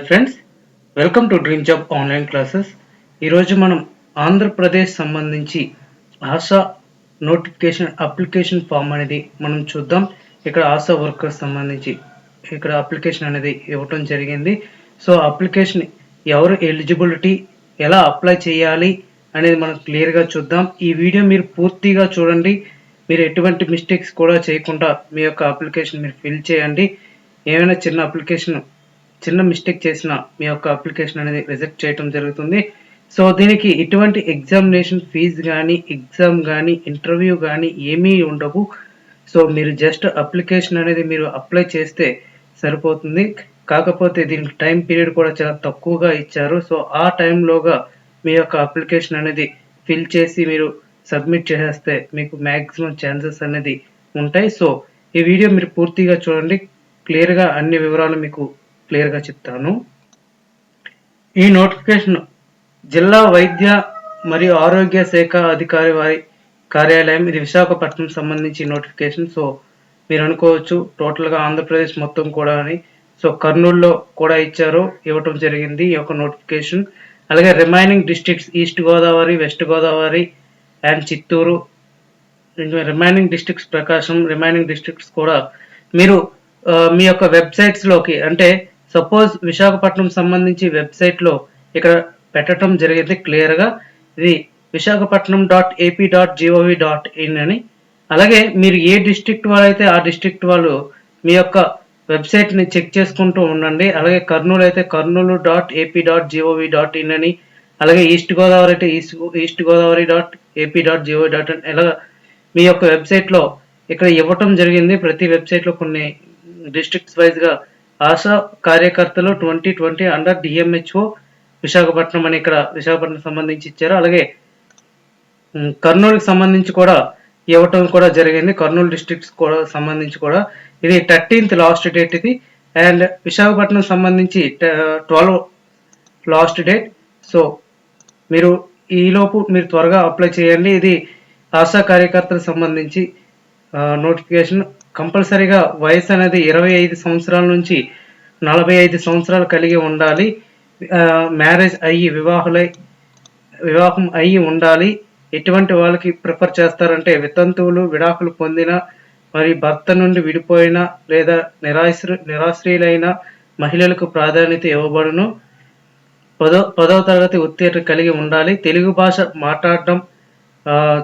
Hi friends welcome to dream job online classes ఈరోజు మనం ఆంధ్రప్రదేశ్ సంబంధించి ఆశా నోటిఫికేషన్ అప్లికేషన్ ఫామ్ అనేది మనం చూద్దాం. ఇక్కడ ఆశా వర్కర్స్ సంబంధించి ఇక్కడ అప్లికేషన్ అనేది ఇవ్వటం జరిగింది. సో అప్లికేషన్ ఎవరు ఎలిజిబిలిటీ ఎలా అప్లై చేయాలి అనేది మనం క్లియర్గా చూద్దాం. ఈ వీడియో మీరు పూర్తిగా చూడండి. మీరు ఎటువంటి మిస్టేక్స్ కూడా చేయకుండా మీ యొక్క అప్లికేషన్ మీరు ఫిల్ చేయండి. ఏమైనా చిన్న అప్లికేషన్ చిన్న మిస్టేక్ చేసిన మీ యొక్క అప్లికేషన్ అనేది రిజెక్ట్ చేయడం జరుగుతుంది. సో దీనికి ఎటువంటి ఎగ్జామినేషన్ ఫీజు కానీ ఎగ్జామ్ కానీ ఇంటర్వ్యూ కానీ ఏమీ ఉండవు. సో మీరు జస్ట్ అప్లికేషన్ అనేది మీరు అప్లై చేస్తే సరిపోతుంది. కాకపోతే దీనికి టైం పీరియడ్ కూడా చాలా తక్కువగా ఇచ్చారు. సో ఆ టైంలోగా మీ యొక్క అప్లికేషన్ అనేది ఫిల్ చేసి మీరు సబ్మిట్ చేసేస్తే మీకు మ్యాక్సిమం ఛాన్సెస్ అనేది ఉంటాయి. సో ఈ వీడియో మీరు పూర్తిగా చూడండి. క్లియర్గా అన్ని వివరాలు మీకు క్లియర్గా చెప్తాను. ఈ నోటిఫికేషన్ జిల్లా వైద్య మరియు ఆరోగ్య శాఖ అధికారి వారి కార్యాలయం ఇది విశాఖపట్నం సంబంధించి నోటిఫికేషన్. సో మీరు అనుకోవచ్చు టోటల్గా ఆంధ్రప్రదేశ్ మొత్తం కూడా అని. సో కర్నూలులో కూడా ఇచ్చారు ఇవ్వటం జరిగింది ఈ యొక్క నోటిఫికేషన్. అలాగే remaining districts east Godavari west Godavari and Chittoor. Remaining districts Prakasam remaining districts కూడా. మీరు మీ యొక్క వెబ్సైట్స్లోకి అంటే సపోజ్ విశాఖపట్నం సంబంధించి వెబ్సైట్లో ఇక్కడ పెట్టడం జరిగింది క్లియర్గా ఇది Visakhapatnam dot AP dot G O V dot in అని. అలాగే మీరు ఏ డిస్ట్రిక్ట్ వాళ్ళైతే ఆ డిస్ట్రిక్ట్ వాళ్ళు మీ యొక్క వెబ్సైట్ని చెక్ చేసుకుంటూ ఉండండి. అలాగే కర్నూలు అయితే Kurnool dot AP dot G O V dot in అని. అలాగే ఈస్ట్ గోదావరి అయితే east east Godavari dot AP dot G O V dot in ఇలా మీ యొక్క వెబ్సైట్లో ఇక్కడ ఇవ్వటం జరిగింది. ప్రతి వెబ్సైట్లో కొన్ని డిస్ట్రిక్ట్స్ వైజ్గా ఆశా కార్యకర్తలు twenty twenty under DMHO Visakhapatnam అని ఇక్కడ విశాఖపట్నం సంబంధించి ఇచ్చారు. అలాగే కర్నూలుకి సంబంధించి కూడా ఇవ్వటం కూడా జరిగింది. కర్నూలు డిస్ట్రిక్ట్స్ కూడా సంబంధించి కూడా. ఇది థర్టీన్త్ లాస్ట్ డేట్ ఇది. అండ్ విశాఖపట్నం సంబంధించి ట్వెల్వ్ లాస్ట్ డేట్ సో మీరు ఈలోపు మీరు త్వరగా అప్లై చేయండి. ఇది ఆశా కార్యకర్తలకు సంబంధించి నోటిఫికేషన్ కంపల్సరీగా వయసు అనేది ఇరవై ఐదు సంవత్సరాల నుంచి నలభై ఐదు సంవత్సరాలు కలిగి ఉండాలి. మ్యారేజ్ అయ్యి వివాహులై వివాహం అయ్యి ఉండాలి. ఎటువంటి వాళ్ళకి ప్రిఫర్ చేస్తారంటే వితంతువులు విడాకులు పొందిన మరి భర్త నుండి విడిపోయిన లేదా నిరాశ్ర నిరాశ్రీలైన మహిళలకు ప్రాధాన్యత ఇవ్వబడును. పదో పదవ తరగతి ఉత్తీర్ణ కలిగి ఉండాలి. తెలుగు భాష మాట్లాడటం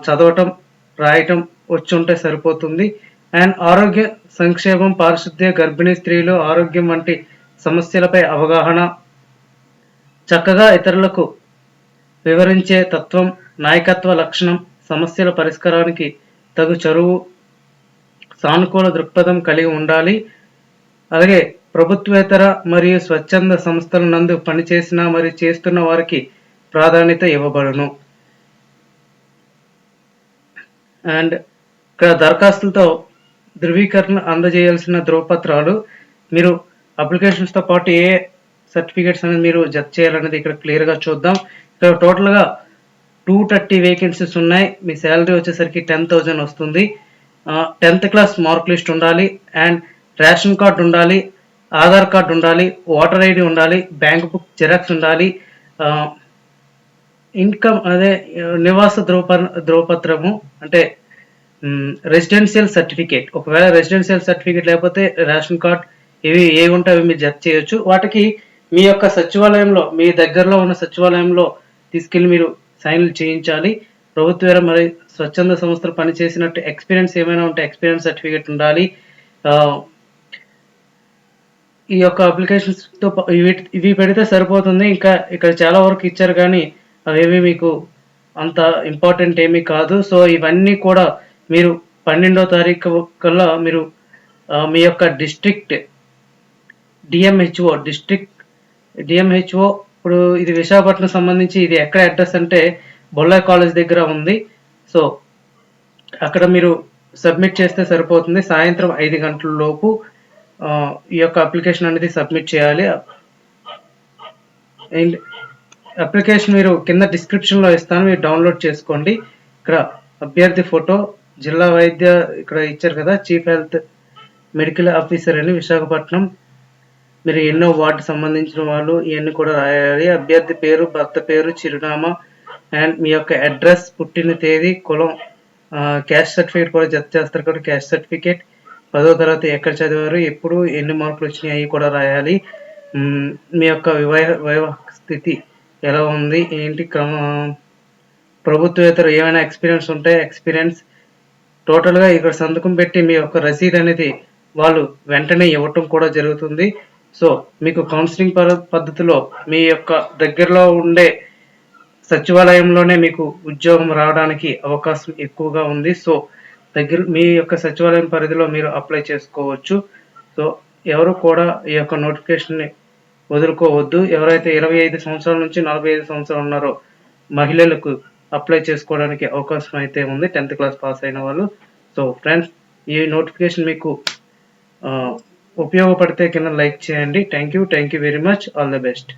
చదవటం రాయటం వచ్చుంటే సరిపోతుంది. అండ్ ఆరోగ్య సంక్షేమం పారిశుద్ధ్య గర్భిణీ స్త్రీలు ఆరోగ్యం వంటి సమస్యలపై అవగాహన చక్కగా ఇతరులకు వివరించే తత్వం నాయకత్వ లక్షణం సమస్యల పరిష్కారానికి తగు చరువు సానుకూల దృక్పథం కలిగి ఉండాలి. అలాగే ప్రభుత్వేతర మరియు స్వచ్ఛంద సంస్థల నందు పనిచేసిన మరియు చేస్తున్న వారికి ప్రాధాన్యత ఇవ్వబడును. అండ్ ఇక్కడ దరఖాస్తులతో ధృవీకరణ అందజేయాల్సిన ధ్రువపత్రాలు మీరు అప్లికేషన్స్తో పాటు ఏ సర్టిఫికేట్స్ అనేది మీరు జత చేయాలనేది ఇక్కడ క్లియర్గా చూద్దాం. ఇక్కడ టోటల్గా టూ థర్టీ వేకెన్సీస్ ఉన్నాయి. మీ శాలరీ వచ్చేసరికి టెన్ థౌజండ్ వస్తుంది. టెన్త్ క్లాస్ మార్క్ లిస్ట్ ఉండాలి. అండ్ రేషన్ కార్డు ఉండాలి. ఆధార్ కార్డ్ ఉండాలి. ఓటర్ ఐడి ఉండాలి. బ్యాంక్ బుక్ జిరాక్స్ ఉండాలి. ఇన్కమ్ అదే నివాస ధ్రువ ధ్రువపత్రము అంటే రెసిడెన్షియల్ సర్టిఫికేట్ ఒకవేళ రెసిడెన్షియల్ సర్టిఫికేట్ లేకపోతే రేషన్ కార్డ్ ఇవి ఏవి ఉంటే అవి మీరు జత చేయొచ్చు. వాటికి మీ యొక్క సచివాలయంలో మీ దగ్గరలో ఉన్న సచివాలయంలో తీసుకెళ్ళి మీరు సైన్లు చేయించాలి. ప్రభుత్వ మరి స్వచ్ఛంద సంస్థలు పనిచేసినట్టు ఎక్స్పీరియన్స్ ఏమైనా ఉంటే ఎక్స్పీరియన్స్ సర్టిఫికేట్ ఉండాలి. ఈ యొక్క అప్లికేషన్స్తో ఇవి ఇవి పెడితే సరిపోతుంది. ఇంకా ఇక్కడ చాలా వరకు ఇచ్చారు కానీ అవేవి మీకు అంత ఇంపార్టెంట్ ఏమీ కాదు. సో ఇవన్నీ కూడా మీరు పన్నెండో తారీఖు కల్లా మీరు మీ యొక్క డిస్ట్రిక్ట్ డిఎంహెచ్ఓ డిస్ట్రిక్ట్ డిఎంహెచ్ఓ ఇప్పుడు ఇది విశాఖపట్నం సంబంధించి ఇది ఎక్కడ అడ్రస్ అంటే బొల్లా కాలేజ్ దగ్గర ఉంది. సో అక్కడ మీరు సబ్మిట్ చేస్తే సరిపోతుంది. సాయంత్రం ఐదు గంటల లోపు ఈ యొక్క అప్లికేషన్ అనేది సబ్మిట్ చేయాలి. అండ్ అప్లికేషన్ మీరు కింద డిస్క్రిప్షన్లో ఇస్తాను. మీరు డౌన్లోడ్ చేసుకోండి. ఇక్కడ అభ్యర్థి ఫోటో జిల్లా వైద్య ఇక్కడ ఇచ్చారు కదా చీఫ్ హెల్త్ మెడికల్ ఆఫీసర్ అని విశాఖపట్నం. మీరు ఎన్నో వార్డు సంబంధించిన వాళ్ళు ఇవన్నీ కూడా రాయాలి. అభ్యర్థి పేరు భర్త పేరు చిరునామా అండ్ మీ యొక్క అడ్రస్ పుట్టిన తేదీ కులం క్యాస్ట్ సర్టిఫికేట్ కూడా జత చేస్తారు కాబట్టి క్యాస్ట్ సర్టిఫికేట్. పదో తరగతి ఎక్కడ చదివారు ఎప్పుడు ఎన్ని మార్కులు వచ్చినాయి అవి కూడా రాయాలి. మీ యొక్క వివాహ వివాహ స్థితి ఎలా ఉంది ఏంటి క్రమ ప్రభుత్వేతర ఏమైనా ఎక్స్పీరియన్స్ ఉంటే ఎక్స్పీరియన్స్ టోటల్గా ఇక్కడ సంతకం పెట్టి మీ యొక్క రసీద్ అనేది వాళ్ళు వెంటనే ఇవ్వటం కూడా జరుగుతుంది. సో మీకు కౌన్సిలింగ్ పద్ధతిలో మీ యొక్క దగ్గరలో ఉండే సచివాలయంలోనే మీకు ఉద్యోగం రావడానికి అవకాశం ఎక్కువగా ఉంది. సో దగ్గర మీ యొక్క సచివాలయం పరిధిలో మీరు అప్లై చేసుకోవచ్చు. సో ఎవరు కూడా ఈ యొక్క నోటిఫికేషన్ని వదులుకోవద్దు. ఎవరైతే ఇరవై ఐదు సంవత్సరాల నుంచి నలభై ఐదు సంవత్సరాలు ఉన్నారో మహిళలకు అప్లై చేసుకోవడానికి అవకాశం అయితే ఉంది. టెన్త్ క్లాస్ పాస్ అయిన వాళ్ళు. సో ఫ్రెండ్స్ ఈ నోటిఫికేషన్ మీకు ఉపయోగపడితే కింద లైక్ చేయండి. Thank you thank you very much all the best